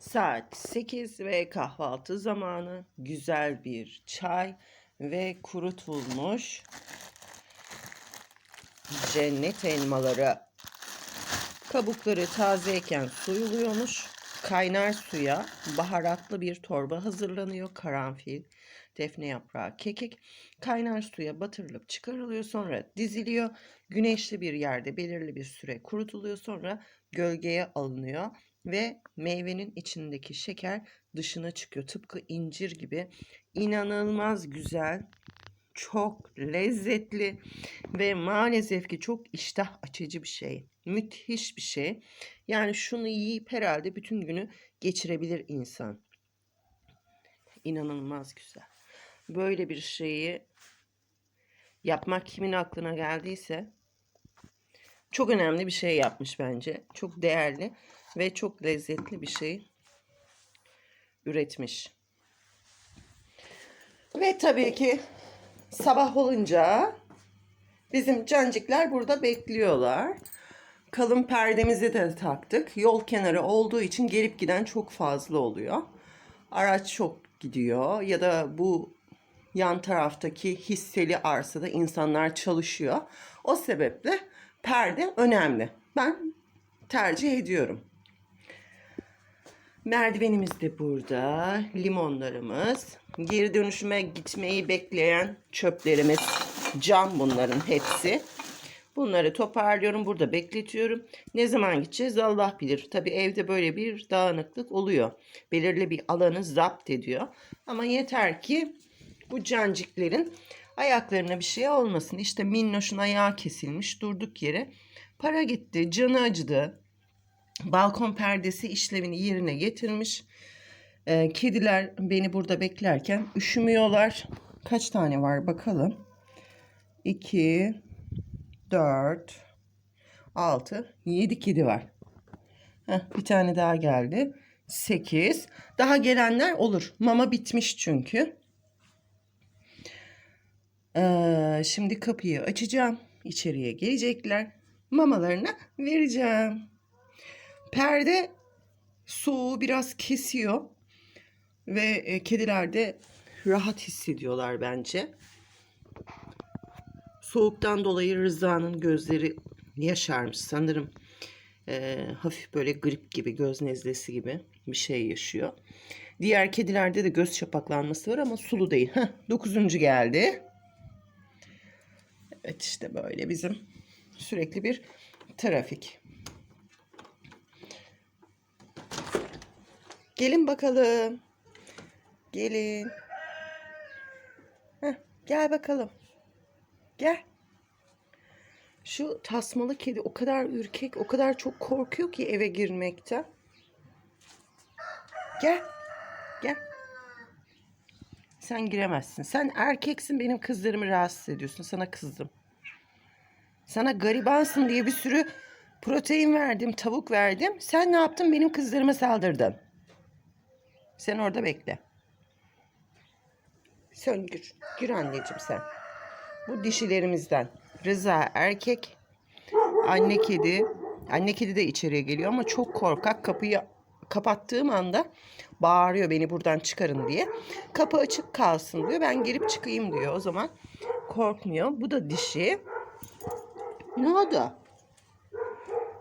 Saat 8 ve kahvaltı zamanı. Güzel bir çay ve kurutulmuş cennet elmaları. Kabukları tazeyken soyuluyormuş. Kaynar suya baharatlı bir torba hazırlanıyor. Karanfil, defne yaprağı, kekik. Kaynar suya batırılıp çıkarılıyor. Sonra diziliyor. Güneşli bir yerde belirli bir süre kurutuluyor. Sonra gölgeye alınıyor ve meyvenin içindeki şeker dışına çıkıyor. Tıpkı incir gibi. İnanılmaz güzel, çok lezzetli ve maalesef ki çok iştah açıcı bir şey. Müthiş bir şey. Yani şunu yiyip herhalde bütün günü geçirebilir insan. İnanılmaz güzel. Böyle bir şeyi yapmak kimin aklına geldiyse çok önemli bir şey yapmış bence. Çok değerli ve çok lezzetli bir şey üretmiş. Ve tabii ki sabah olunca bizim cancikler burada bekliyorlar. Kalın perdemizi de taktık. Yol kenarı olduğu için gelip giden çok fazla oluyor. Araç çok gidiyor ya da bu yan taraftaki hisseli arsada insanlar çalışıyor. O sebeple perde önemli. Ben tercih ediyorum. Merdivenimiz de burada. Limonlarımız. Geri dönüşüme gitmeyi bekleyen çöplerimiz. Cam bunların hepsi. Bunları toparlıyorum. Burada bekletiyorum. Ne zaman gideceğiz Allah bilir. Tabii evde böyle bir dağınıklık oluyor. Belirli bir alanı zapt ediyor. Ama yeter ki bu canciklerin ayaklarına bir şey olmasın. İşte Minnoş'un ayağı kesilmiş durduk yere. Para gitti, canı acıdı. Balkon perdesi işlevini yerine getirmiş. Ee, kediler beni burada beklerken üşümüyorlar. Kaç tane var bakalım. 2 4 6 7 kedi var. Heh, bir tane daha geldi. 8. Daha gelenler olur. Mama bitmiş çünkü. Ee, şimdi kapıyı açacağım. İçeriye gelecekler. Mamalarını vereceğim. Perde soğuğu biraz kesiyor ve e, kediler de rahat hissediyorlar bence. Soğuktan dolayı Rıza'nın gözleri yaşarmış sanırım. E, hafif böyle grip gibi, göz nezlesi gibi bir şey yaşıyor. Diğer kedilerde de göz çapaklanması var ama sulu değil. Heh, dokuzuncu geldi. Evet işte böyle bizim sürekli bir trafik. Gelin bakalım. Gelin. Heh, gel bakalım. Gel. Şu tasmalı kedi o kadar ürkek, o kadar çok korkuyor ki eve girmekten. Gel. Gel. Sen giremezsin. Sen erkeksin benim kızlarımı rahatsız ediyorsun. Sana kızdım. Sana garibansın diye bir sürü protein verdim, tavuk verdim. Sen ne yaptın? Benim kızlarıma saldırdın. Sen orada bekle. Sen gir. Anneciğim sen. Bu dişilerimizden. Rıza erkek. Anne kedi. Anne kedi de içeriye geliyor ama çok korkak. Kapıyı kapattığım anda bağırıyor beni buradan çıkarın diye. Kapı açık kalsın diyor. Ben girip çıkayım diyor. O zaman korkmuyor. Bu da dişi. Ne oldu?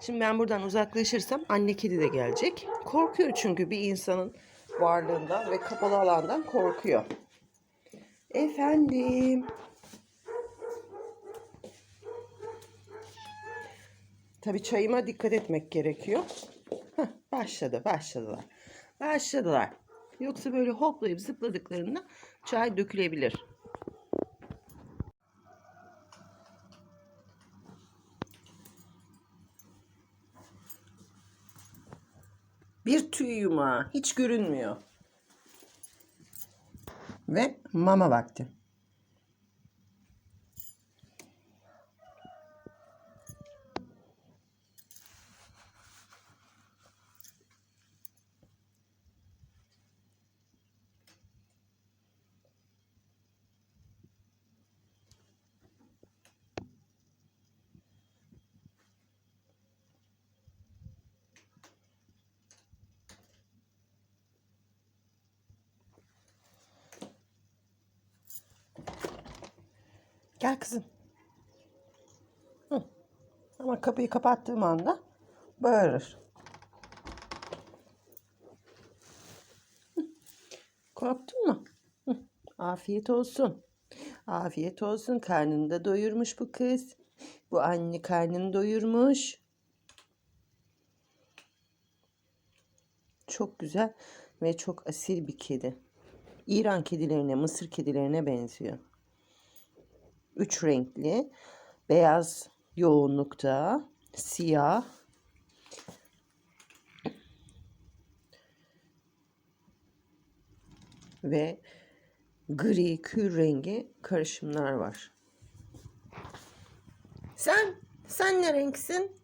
Şimdi ben buradan uzaklaşırsam anne kedi de gelecek. Korkuyor çünkü bir insanın varlığından ve kapalı alandan korkuyor. Efendim. Tabii çayıma dikkat etmek gerekiyor. Heh, başladı, başladılar. Başladılar. Yoksa böyle hoplayıp zıpladıklarında çay dökülebilir. Bir tüy yumağı. Hiç görünmüyor. Ve mama vakti. Gel kızım. Hı. Ama kapıyı kapattığım anda bağırır. Hı. Korktun mu? Hı. Afiyet olsun. Afiyet olsun. Karnını da doyurmuş bu kız. Bu anne karnını doyurmuş. Çok güzel ve çok asil bir kedi. İran kedilerine, Mısır kedilerine benziyor. Üç renkli. Beyaz yoğunlukta. Siyah. Ve gri, kür rengi karışımlar var. Sen, sen ne renksin?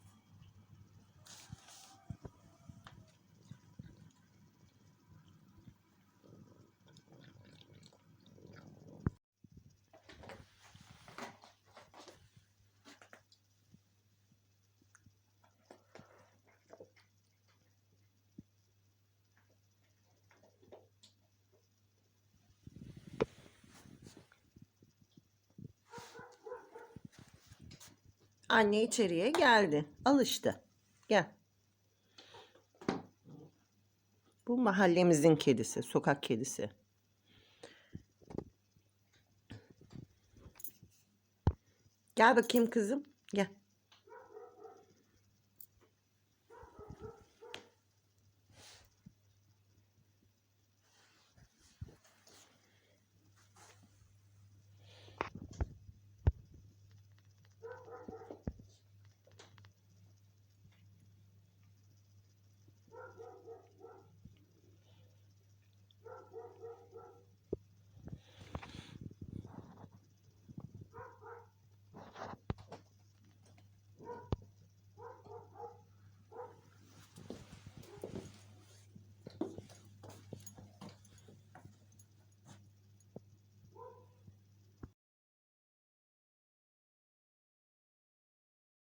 Anne içeriye geldi. Al işte. Gel. Bu mahallemizin kedisi, sokak kedisi. Gel bakayım kızım. Gel.